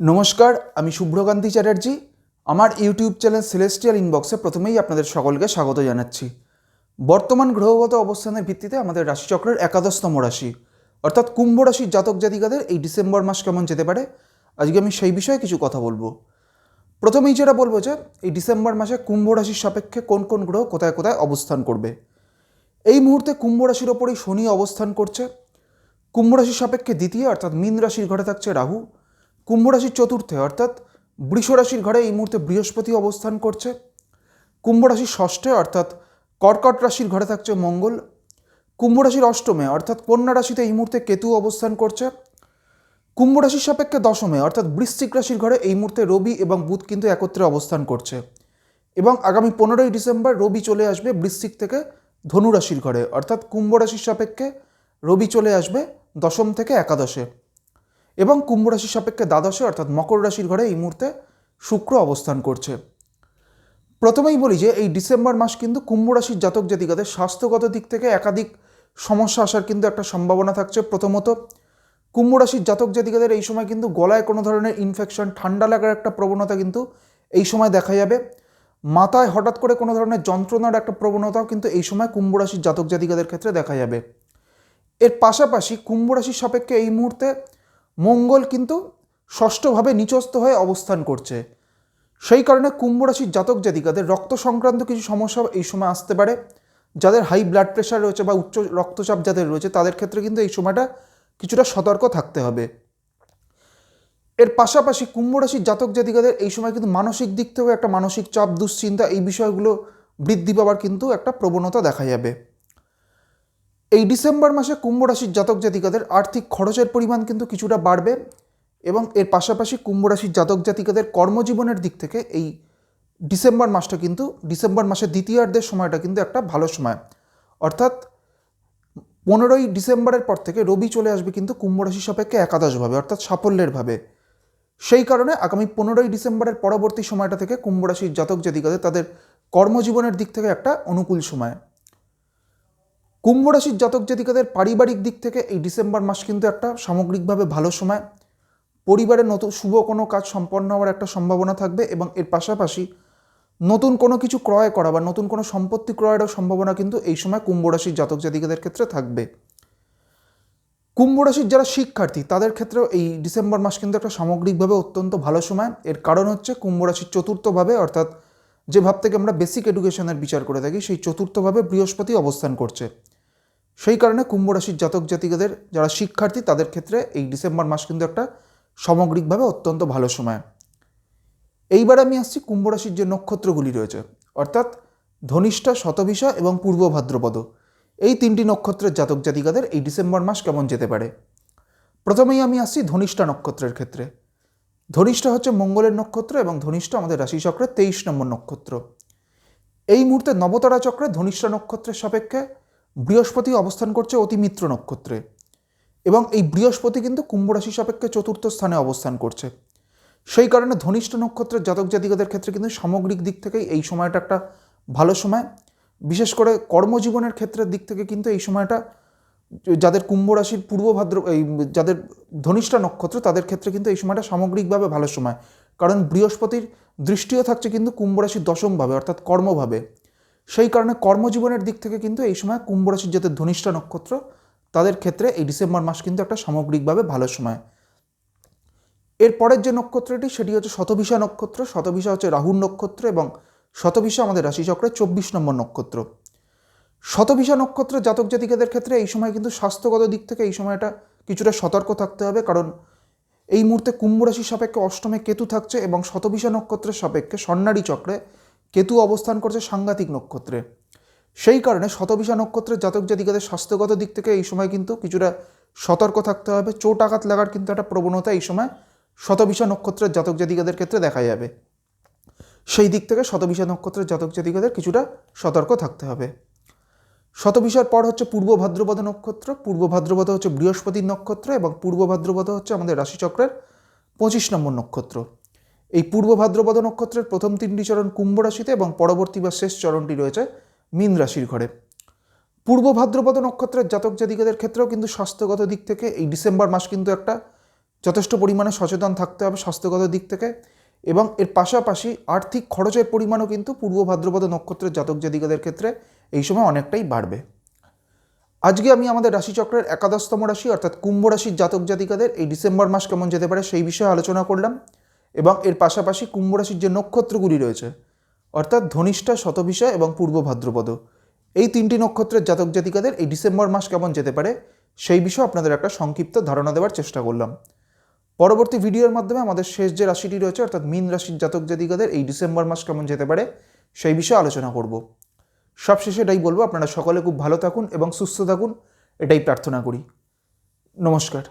নমস্কার, আমি শুভ্রকান্তি চ্যাটার্জি। আমার ইউটিউব চ্যানেল সেলেস্টিয়াল ইনবক্সে প্রথমেই আপনাদের সকলকে স্বাগত জানাচ্ছি। বর্তমান গ্রহগত অবস্থানের ভিত্তিতে আমাদের রাশিচক্রের একাদশতম রাশি, অর্থাৎ কুম্ভ রাশির জাতক জাতিকাদের এই ডিসেম্বর মাস কেমন যেতে পারে, আজকে আমি সেই বিষয়ে কিছু কথা বলব। প্রথমেই যেটা বলব যে, এই ডিসেম্বর মাসে কুম্ভ রাশির সাপেক্ষে কোন কোন গ্রহ কোথায় কোথায় অবস্থান করবে। এই মুহূর্তে কুম্ভ রাশির ওপরেই শনি অবস্থান করছে। কুম্ভ রাশির সাপেক্ষে দ্বিতীয়, অর্থাৎ মীন রাশির ঘরে থাকছে রাহু। কুম্ভ রাশির চতুর্থে, অর্থাৎ বৃষ রাশির ঘরে এই মুহূর্তে বৃহস্পতি অবস্থান করছে। কুম্ভ রাশির ষষ্ঠে, অর্থাৎ কর্কট রাশির ঘরে থাকছে মঙ্গল। কুম্ভ রাশির অষ্টমে, অর্থাৎ কন্যা রাশিতে এই মুহূর্তে কেতু অবস্থান করছে। কুম্ভ রাশির সাপেক্ষে দশমে, অর্থাৎ বৃশ্চিক রাশির ঘরে এই মুহূর্তে রবি এবং বুধ কিন্তু একত্রে অবস্থান করছে। এবং আগামী পনেরোই ডিসেম্বর রবি চলে আসবে বৃশ্চিক থেকে ধনু রাশির ঘরে, অর্থাৎ কুম্ভ রাশির সাপেক্ষে রবি চলে আসবে দশম থেকে একাদশে। এবং কুম্ভ রাশির সাপেক্ষে দ্বাদশে, অর্থাৎ মকর রাশির ঘরে এই মুহূর্তে শুক্র অবস্থান করছে। প্রথমেই বলি যে, এই ডিসেম্বর মাস কিন্তু কুম্ভ রাশির জাতক জাতিকাদের স্বাস্থ্যগত দিক থেকে একাধিক সমস্যা আসার কিন্তু একটা সম্ভাবনা থাকছে। প্রথমত, কুম্ভ রাশির জাতক জাতিকাদের এই সময় কিন্তু গলায় কোনো ধরনের ইনফেকশন ঠান্ডা লাগার একটা প্রবণতা কিন্তু এই সময় দেখা যাবে। মাথায় হঠাৎ করে কোনো ধরনের যন্ত্রণার একটা প্রবণতাও কিন্তু এই সময় কুম্ভ রাশির জাতক জাতিকাদের ক্ষেত্রে দেখা যাবে। এর পাশাপাশি কুম্ভ রাশির সাপেক্ষে এই মুহূর্তে মঙ্গল কিন্তু ষষ্ঠভাবে নিচস্থ হয়ে অবস্থান করছে। সেই কারণে কুম্ভ রাশির জাতক জাতিকাদের রক্ত সংক্রান্ত কিছু সমস্যা এই সময় আসতে পারে। যাদের হাই ব্লাড প্রেশার রয়েছে বা উচ্চ রক্তচাপ যাদের রয়েছে, তাদের ক্ষেত্রে কিন্তু এই সময়টা কিছুটা সতর্ক থাকতে হবে। এর পাশাপাশি কুম্ভ রাশির জাতক জাতিকাদের এই সময় কিন্তু মানসিক দিক থেকেও একটা মানসিক চাপ, দুশ্চিন্তা এই বিষয়গুলো বৃদ্ধি পাওয়ার কিন্তু একটা প্রবণতা দেখা যাবে। এই ডিসেম্বর মাসে কুম্ভ রাশির জাতক জাতিকাদের আর্থিক খরচের পরিমাণ কিন্তু কিছুটা বাড়বে এবং এর পাশাপাশি কুম্ভ রাশির জাতক জাতিকাদের কর্মজীবনের দিক থেকে এই ডিসেম্বর মাসটা কিন্তু, ডিসেম্বর মাসের দ্বিতীয়ার্ধের সময়টা কিন্তু একটা ভালো সময়। অর্থাৎ পনেরোই ডিসেম্বরের পর থেকে রবি চলে আসবে কিন্তু কুম্ভ রাশির সাপেক্ষে একাদশভাবে, অর্থাৎ সাফল্যের ভাবে সেই কারণে আগামী পনেরোই ডিসেম্বরের পরবর্তী সময়টা থেকে কুম্ভ রাশির জাতক জাতিকাদের তাদের কর্মজীবনের দিক থেকে একটা অনুকূল সময়। কুম্ভ রাশির জাতক জাতিকাদের পারিবারিক দিক থেকে এই ডিসেম্বর মাস কিন্তু একটা সামগ্রিকভাবে ভালো সময়। পরিবারে নতুন শুভ কোনো কাজ সম্পন্ন হওয়ার একটা সম্ভাবনা থাকবে এবং এর পাশাপাশি নতুন কোনো কিছু ক্রয় করা বা নতুন কোনো সম্পত্তি ক্রয়েরও সম্ভাবনা কিন্তু এই সময় কুম্ভ রাশির জাতক জাতিকাদের ক্ষেত্রে থাকবে। কুম্ভ রাশির যারা শিক্ষার্থী, তাদের ক্ষেত্রেও এই ডিসেম্বর মাস কিন্তু একটা সামগ্রিকভাবে অত্যন্ত ভালো সময়। এর কারণ হচ্ছে কুম্ভ রাশির চতুর্থভাবে, অর্থাৎ যে ভাব থেকে আমরা বেসিক এডুকেশনের বিচার করে থাকি, সেই চতুর্থভাবে বৃহস্পতি অবস্থান করছে। সেই কারণে কুম্ভ রাশির জাতক জাতিকাদের যারা শিক্ষার্থী, তাদের ক্ষেত্রে এই ডিসেম্বর মাস কিন্তু একটা সামগ্রিকভাবে অত্যন্ত ভালো সময়। এইবার আমি আসছি কুম্ভ রাশির যে নক্ষত্রগুলি রয়েছে, অর্থাৎ ধনিষ্ঠা, শতভিষা এবং পূর্ব ভাদ্রপদ। এই তিনটি নক্ষত্রের জাতক জাতিকাদের এই ডিসেম্বর মাস কেমন যেতে পারে? প্রথমেই আমি আসছি ধনিষ্ঠা নক্ষত্রের ক্ষেত্রে। ধনিষ্ঠা হচ্ছে মঙ্গলের নক্ষত্র এবং ধনিষ্ঠা আমাদের রাশিচক্রের তেইশ নম্বর নক্ষত্র। এই মুহূর্তে নবতারা চক্রে ধনিষ্ঠা নক্ষত্রের সাপেক্ষে বৃহস্পতি অবস্থান করছে অতিমিত্র নক্ষত্রে এবং এই বৃহস্পতি কিন্তু কুম্ভ রাশি সাপেক্ষে চতুর্থ স্থানে অবস্থান করছে। সেই কারণে ধনিষ্ঠ নক্ষত্রের জাতক জাতিকাদের ক্ষেত্রে কিন্তু সামগ্রিক দিক থেকেই এই সময়টা একটা ভালো সময়। বিশেষ করে কর্মজীবনের ক্ষেত্রের দিক থেকে কিন্তু এই সময়টা যাদের কুম্ভ রাশির পূর্ব ভাদ্র এই যাদের ধনিষ্ঠা নক্ষত্র তাদের ক্ষেত্রে কিন্তু এই সময়টা সামগ্রিকভাবে ভালো সময়। কারণ বৃহস্পতির দৃষ্টিও থাকছে কিন্তু কুম্ভ রাশির দশমভাবে অর্থাৎ কর্মভাবে। সেই কারণে কর্মজীবনের দিক থেকে কিন্তু এই সময় কুম্ভ রাশির যাদের ধনিষ্ঠা নক্ষত্র, তাদের ক্ষেত্রে এই ডিসেম্বর মাস কিন্তু একটা সামগ্রিকভাবে ভালো সময়। এর পরের যে নক্ষত্রটি, সেটি হচ্ছে শতভিষা নক্ষত্র। শতভিষা হচ্ছে রাহুর নক্ষত্র এবং শতভিষা আমাদের রাশিচক্রের চব্বিশ নম্বর নক্ষত্র। শতভিষা নক্ষত্র জাতক জাতিকাদের ক্ষেত্রে এই সময় কিন্তু স্বাস্থ্যগত দিক থেকে এই সময়টা কিছুটা সতর্ক থাকতে হবে, কারণ এই মুহূর্তে কুম্ভ রাশির সাপেক্ষে অষ্টমে কেতু থাকছে এবং শতভিষা নক্ষত্রের সাপেক্ষে স্বর্ণারী চক্রে কেতু অবস্থান করছে সাংঘাতিক নক্ষত্রে। সেই কারণে শতভিষা নক্ষত্রের জাতক জাতিকাদের স্বাস্থ্যগত দিক থেকে এই সময় কিন্তু কিছুটা সতর্ক থাকতে হবে। চোট আঘাত লাগার কিন্তু একটা প্রবণতা এই সময় শতভিষা নক্ষত্রের জাতক জাতিকাদের ক্ষেত্রে দেখা যাবে। সেই দিক থেকে শতভিষা নক্ষত্রের জাতক জাতিকাদের কিছুটা সতর্ক থাকতে হবে। শতভিষার পর হচ্ছে পূর্ব ভাদ্রপদ নক্ষত্র। পূর্ব ভাদ্রপদ হচ্ছে বৃহস্পতির নক্ষত্র এবং পূর্ব ভাদ্রপদ হচ্ছে আমাদের রাশিচক্রের পঁচিশ নম্বর নক্ষত্র। এই পূর্ব ভাদ্রপদ নক্ষত্রের প্রথম তিনটি চরণ কুম্ভ রাশিতে এবং পরবর্তী বা শেষ চরণটি রয়েছে মীন রাশির ঘরে। পূর্ব ভাদ্রপদ নক্ষত্রের জাতক জাতিকাদের ক্ষেত্রেও কিন্তু স্বাস্থ্যগত দিক থেকে এই ডিসেম্বর মাস কিন্তু একটা যথেষ্ট পরিমাণে সচেতন থাকতে হবে স্বাস্থ্যগত দিক থেকে এবং এর পাশাপাশি আর্থিক খরচের পরিমাণও কিন্তু পূর্ব ভাদ্রপদ নক্ষত্রের জাতক জাতিকাদের ক্ষেত্রে এই সময় অনেকটাই বাড়বে। আজকে আমি আমাদের রাশিচক্রের একাদশতম রাশি অর্থাৎ কুম্ভ রাশির জাতক জাতিকাদের এই ডিসেম্বর মাস কেমন যেতে পারে সেই বিষয়ে আলোচনা করলাম। এবং এর পাশাপাশি কুম্ভ রাশির যে নক্ষত্রগুলি রয়েছে, অর্থাৎ ধনিষ্ঠা, শতভিষা এবং পূর্ব ভাদ্রপদ, এই তিনটি নক্ষত্রের জাতক জাতিকাদের এই ডিসেম্বর মাস কেমন যেতে পারে সেই বিষয়ে আপনাদের একটা সংক্ষিপ্ত ধারণা দেওয়ার চেষ্টা করলাম। পরবর্তী ভিডিওর মাধ্যমে আমাদের শেষ যে রাশিটি রয়েছে, অর্থাৎ মীন রাশির জাতক জাতিকাদের এই ডিসেম্বর মাস কেমন যেতে পারে সেই বিষয়ে আলোচনা করব। সবশেষে এটাই বলব, আপনারা সকলে খুব ভালো থাকুন এবং সুস্থ থাকুন, এটাই প্রার্থনা করি। নমস্কার।